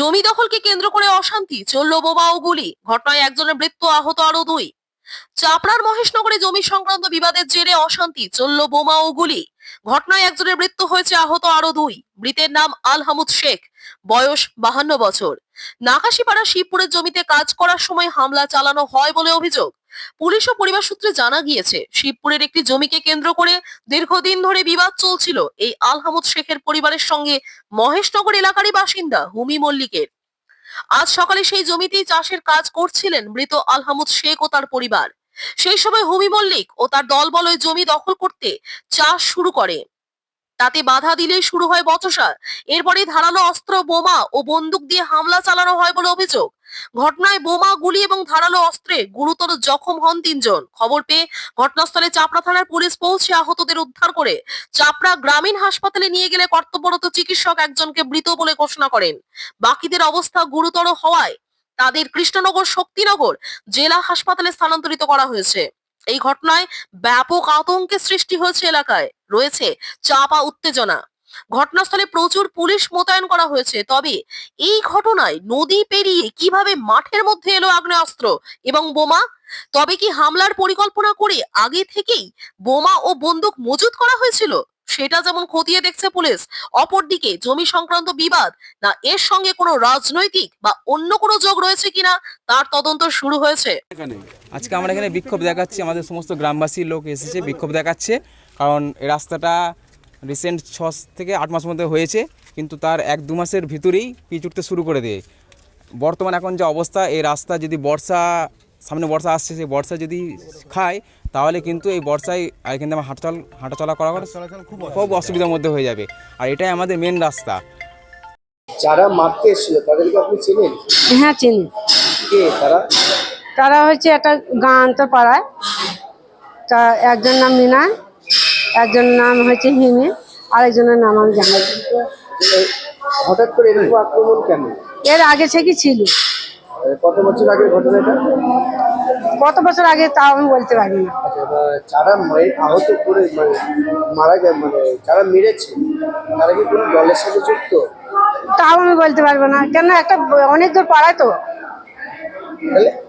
জমি দখলকে কেন্দ্র করে অশান্তি, চলল বোমা ও গুলি, ঘটনায় একজনের মৃত্যু আহত আরও দুই। চাপড়ার মহেশনগরে জমি সংক্রান্ত বিবাদের জেরে অশান্তি, চলল বোমা ও গুলি, ঘটনায় একজনের মৃত্যু হয়েছে আহত আরও দুই। মৃতের নাম আলহামুদ শেখ, বয়স বাহান্ন বছর। নাকাশিপাড়া শিবপুরের জমিতে কাজ করার সময় হামলা চালানো হয় বলে অভিযোগ। পুলিশ ও পরিবার সূত্রে জানা গিয়েছে, শিবপুরের একটি জমিকে কেন্দ্র করে দীর্ঘদিন ধরে বিবাদ চলছিল এই আল হামুদ শেখের পরিবারের সঙ্গে মহেশনগর এলাকারই বাসিন্দা হুমি মল্লিকের। আজ সকালে সেই জমিতেই চাষের কাজ করছিলেন মৃত আলহামুদ শেখ ও তার পরিবার। সেই সময় হুমি মল্লিক ও তার দলবল ওই জমি দখল করতে চাষ শুরু করে। তাতে বাধা দিলেই শুরু হয় বচসা এরপরে ধারালো অস্ত্র, বোমা ও বন্দুক দিয়ে হামলা চালানো হয় বলে অভিযোগ। ঘটনায় বোমা, গুলি এবং ধারালো অস্ত্রে গুরুতর জখম হন তিনজন। খবর পেয়ে ঘটনাস্থলে চাপড়া থানার পুলিশ পৌঁছে আহতদের উদ্ধার করে চাপড়া গ্রামীণ হাসপাতালে নিয়ে গেলে কর্তব্যরত চিকিৎসক একজনকে মৃত বলে ঘোষণা করেন। বাকিদের অবস্থা গুরুতর হওয়ায় তাদের কৃষ্ণনগর, শক্তিনগর জেলা হাসপাতালে স্থানান্তরিত করা হয়েছে। এই ঘটনায় ব্যাপক আতঙ্কের সৃষ্টি হয়েছে এলাকায়। রয়েছে চাপা উত্তেজনা। ঘটনাস্থলে প্রচুর পুলিশ মোতায়েন করা হয়েছে। তবে এই ঘটনায় নদী পেরিয়ে কীভাবে মাঠের মধ্যে এলো আগ্নেয়াস্ত্র এবং বোমা? তবে কি হামলার পরিকল্পনা করে আগে থেকেই বোমা ও বন্দুক মজুত করা হয়েছিল? সেটা যেমন খতিয়ে দেখছে পুলিশ অপরদিকে জমি সংক্রান্ত বিবাদ না এর সঙ্গে কোনো রাজনৈতিক বা অন্য কোনো যোগ রয়েছে কিনা তার তদন্ত শুরু হয়েছে। এখানে। আজকে আমরা এখানে বিক্ষোভ দেখাচ্ছি আমাদের সমস্ত গ্রামবাসীর লোক এসেছে বিক্ষোভ দেখাচ্ছে কারণ এই রাস্তাটা রিসেন্ট ছ থেকে আট মাস মধ্যে হয়েছে কিন্তু তার এক দু মাসের ভিতরেই পিচ উঠতে শুরু করে দেয়। বর্তমান এখন যে অবস্থা এই রাস্তা যদি বর্ষা সামনে বর্ষা আসছে সেই বর্ষা যদি খায় তাহলে কিন্তু এই বর্ষায় আর থেকে আমার হাঁটাচল হাঁটাচলা করা চলাচল খুব খুব অসুবিধার মধ্যে হয়ে যাবে। আর এটাই আমাদের মেন রাস্তা। যারা মারতে এসেছিল তাদেরকে আপনি চেনেন? হ্যাঁ চিনি। কে? তারা? তারা হচ্ছে একটা গাঁন্তর পাড়ায়। তা একজন নাম মিনা একজন নাম হচ্ছে হিমি আরেকজনের নাম আমি জানি না। এই হঠাৎ করে এরকম আক্রমণ কেন? এর আগে থেকে ছিল। কত বছর আগে ঘটনা এটা? কত বছর আগে তা আমি বলতে পারি না আচ্ছা যারা আহত করে মানে মারা যায় মানে যারা মেরেছে তারা কি কোনো দলের সাথে যুক্ত? তাও আমি বলতে পারব না। কেন একটা অনেক দূর পাড়ায় তো।